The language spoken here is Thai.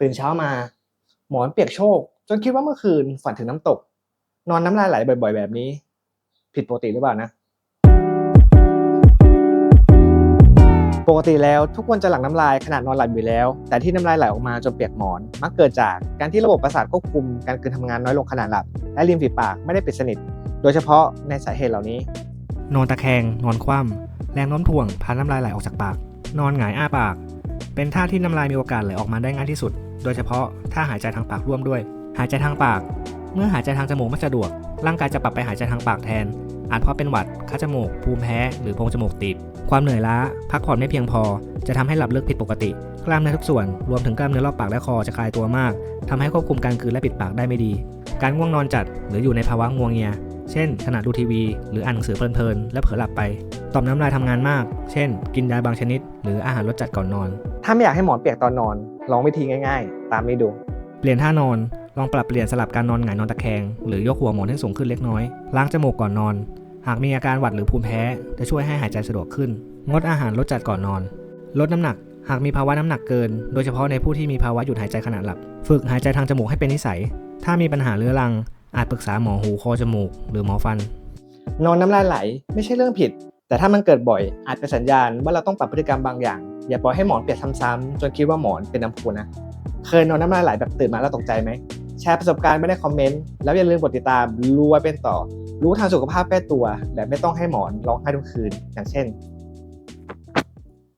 ตื่นเช้ามา หมอนเปียกโชก จนคิดว่าเมื่อคืนฝันถึงน้ำตก นอนน้ำลายไหลบ่อย ๆ แบบนี้ ผิดปกติหรือเปล่านะ ปกติแล้วทุกคนจะหลั่งน้ำลายขณะนอนหลับอยู่แล้ว แต่ที่น้ำลายไหลออกมาจนเปียกหมอน มักเกิดจากการที่ระบบประสาทควบคุมการกลืนทำงานน้อยลงขณะหลับ และริมฝีปากไม่ได้ปิดสนิท โดยเฉพาะในสาเหตุเหล่านี้ นอนตะแคงนอนคว่ำแรงโน้มถ่วงพาน้ำลายไหลออกจากปาก นอนหงายอ้าปากเป็นท่าที่น้ำลายมีโอกาสไหลออกมาได้ง่ายที่สุด โดยเฉพาะถ้าหายใจทางปากร่วมด้วย หายใจทางปาก เมื่อหายใจทางจมูกไม่สะดวก ร่างกายจะปรับไปหายใจทางปากแทน อาจเพราะเป็นหวัด คัดจมูก ภูมิแพ้ หรือโพรงจมูกตีบความเหนื่อยล้า พักผ่อนไม่เพียงพอ จะทำให้หลับลึกผิดปกติ กล้ามเนื้อทุกส่วน รวมถึงกล้ามเนื้อรอบปากและคอจะคลายตัวมากทำให้ควบคุมการกลืนและปิดปากได้ไม่ดี การง่วงนอนจัด หรืออยู่ในภาวะงัวงเงีย เช่นขณะดูทีวี หรืออ่านหนังสือเพลินๆและเผลอหลับไป ต่อมน้ำลายทำงานมาก เช่น กินยาบางชนิด หรืออาหารรสจัดก่อนนอน ถ้าไม่อยากให้หมอนเปียกตอนนอน ลองวิธีง่ายๆ ตามนี้ดู เปลี่ยนท่านอน ลองปรับเปลี่ยนสลับการนอนหงายนอนตะแคง หรือยกหัวหมอนให้สูงขึ้นเล็กน้อย ล้างจมูกก่อนนอน หากมีอาการหวัดหรือภูมิแพ้ จะช่วยให้หายใจสะดวกขึ้น งดอาหารรสจัดก่อนนอน ลดน้ำหนักหากมีภาวะน้ำหนักเกิน โดยเฉพาะในผู้ที่มีภาวะหยุดหายใจขณะหลับ ฝึกหายใจทางจมูกให้เป็นนิสัย ถ้ามีปัญหาเรื้อรัง อาจปรึกษาหมอหูคอจมูก หรือหมอฟัน นอนน้ำลายไหลไม่ใช่เรื่องผิด แต่ถ้ามันเกิดบ่อยอาจเป็นสัญญาณว่าเราต้องปรับพฤติกรรมบางอย่าง อย่าปล่อยให้หมอนเปียกซ้ำๆจนคิดว่าหมอนเป็นน้ำพุนะเคยนอนน้ำลายไหลแบบตื่นมาแล้วตกใจไหมแชร์ประสบการณ์ไม่ได้คอมเมนต์แล้วอย่าลืมกดติดตามรู้ไว้เป็นต่อ รู้ทางสุขภาพใกล้ตัวแบบไม่ต้องให้หมอนร้องไห้ทุกคืน อย่างเช่น